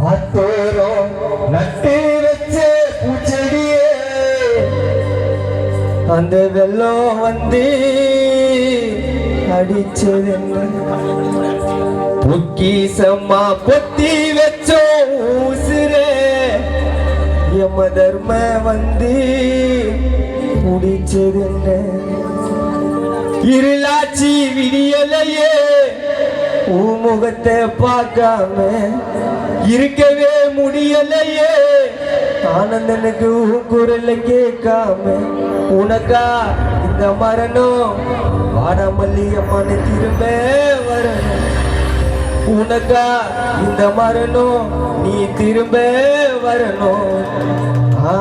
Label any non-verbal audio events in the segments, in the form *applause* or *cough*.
காத்தோரம் நட்டு வச்ச பூச்செடியே. அந்த வெள்ளம் வந்து அடிச்சது பொக்கிசம்மா பொத்தி வச்சோம் உசுரே. எம தர்ம வந்து முடிச்சது இருளாச்சி விடியலையே. உன் பார்க்காம இருக்கவே முடியலையே. ஆனந்தனுக்கு உன் குரலை கேட்காம உனக்கா இந்த மரணம்? வாடாமல்லியம்மானு திரும்ப வரணும். உனக்கா இந்த மரணம்? நீ திரும்ப வரணும். ஆ,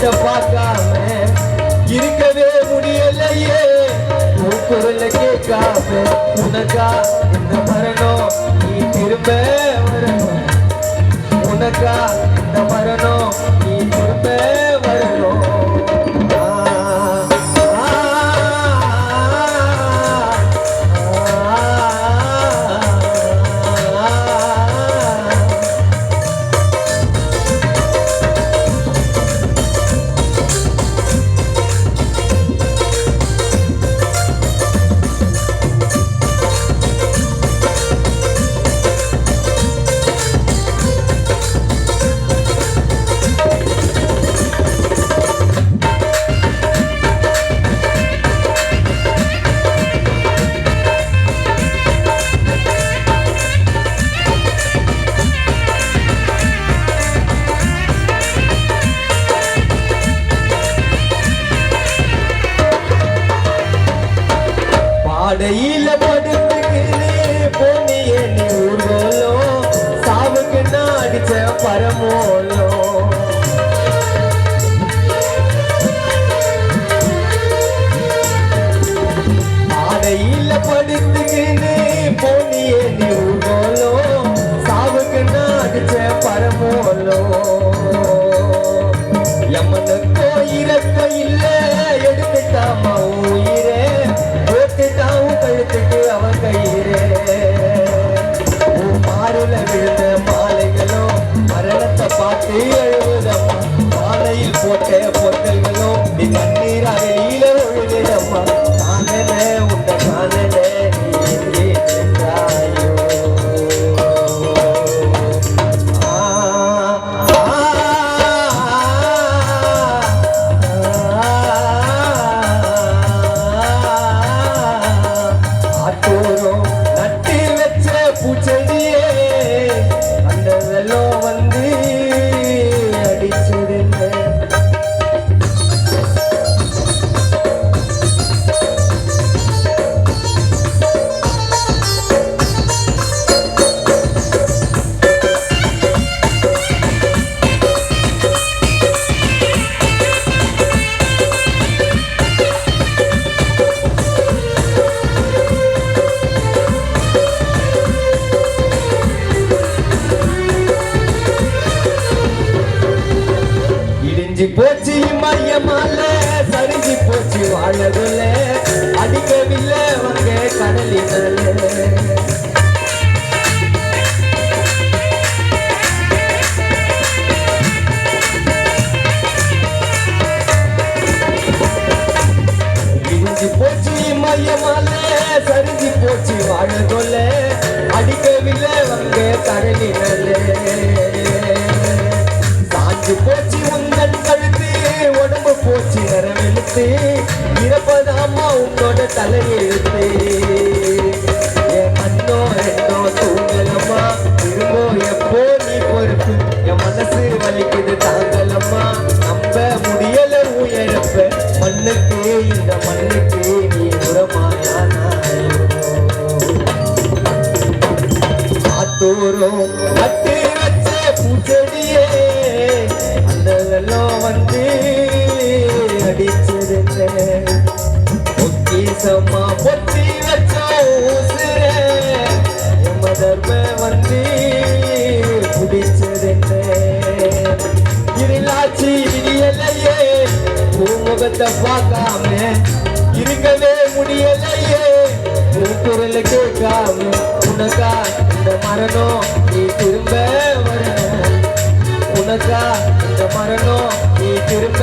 முகத்தை பார்க்காம இருக்கவே முடியலையே. உன் குரல கேட்காம உனக்கா இந்த மரணம்? நீ திரும்ப வரணும். உனக்கா பாடையில படுத்துக்கின்னு போனியே நீ ஊர்வலம் சாவுக்கு நான் அடிச்ச பரமோ It's *laughs* பிரிஞ்சு போச்சு மையமால சரிஞ்சு போச்சு வாழதுல அடிக்கவில்லை வங்க கடலினால இடிஞ்சு போச்சு மையமால சரிஞ்சு போச்சு வாழதொல்ல அடிக்கவில்லை வங்க கடலினால சாஞ்சு போ நிறவெழுத்து இறப்பதாமா உங்களோட தலையெழுத்து என் மண்ணோ என்னோ தூங்கலம்மா. திரும்போ எப்போ நீ பொறுப்பு என் மனசு வலிக்குது தாங்கலம்மா. நம்ப முடியல உயரப்ப மண்ணுக்கு இந்த மண்ணுக்கு நீ உரமாயானாயோ. காத்தோரும் நட்டு பொக்கிசம்மா பொத்தி வச்சோம் ஊசுரே எம்ம தர்ம வந்து பிடிச்சதுன்னு இருளாச்சி விடியலையே பூமுகத்தை பார்க்காம இருக்கவே முடியலையே குரல் கேட்காம உனக்கா இந்த மரணம் நீ திரும்ப வர. உனக்கா இந்த மரணம் நீ திரும்ப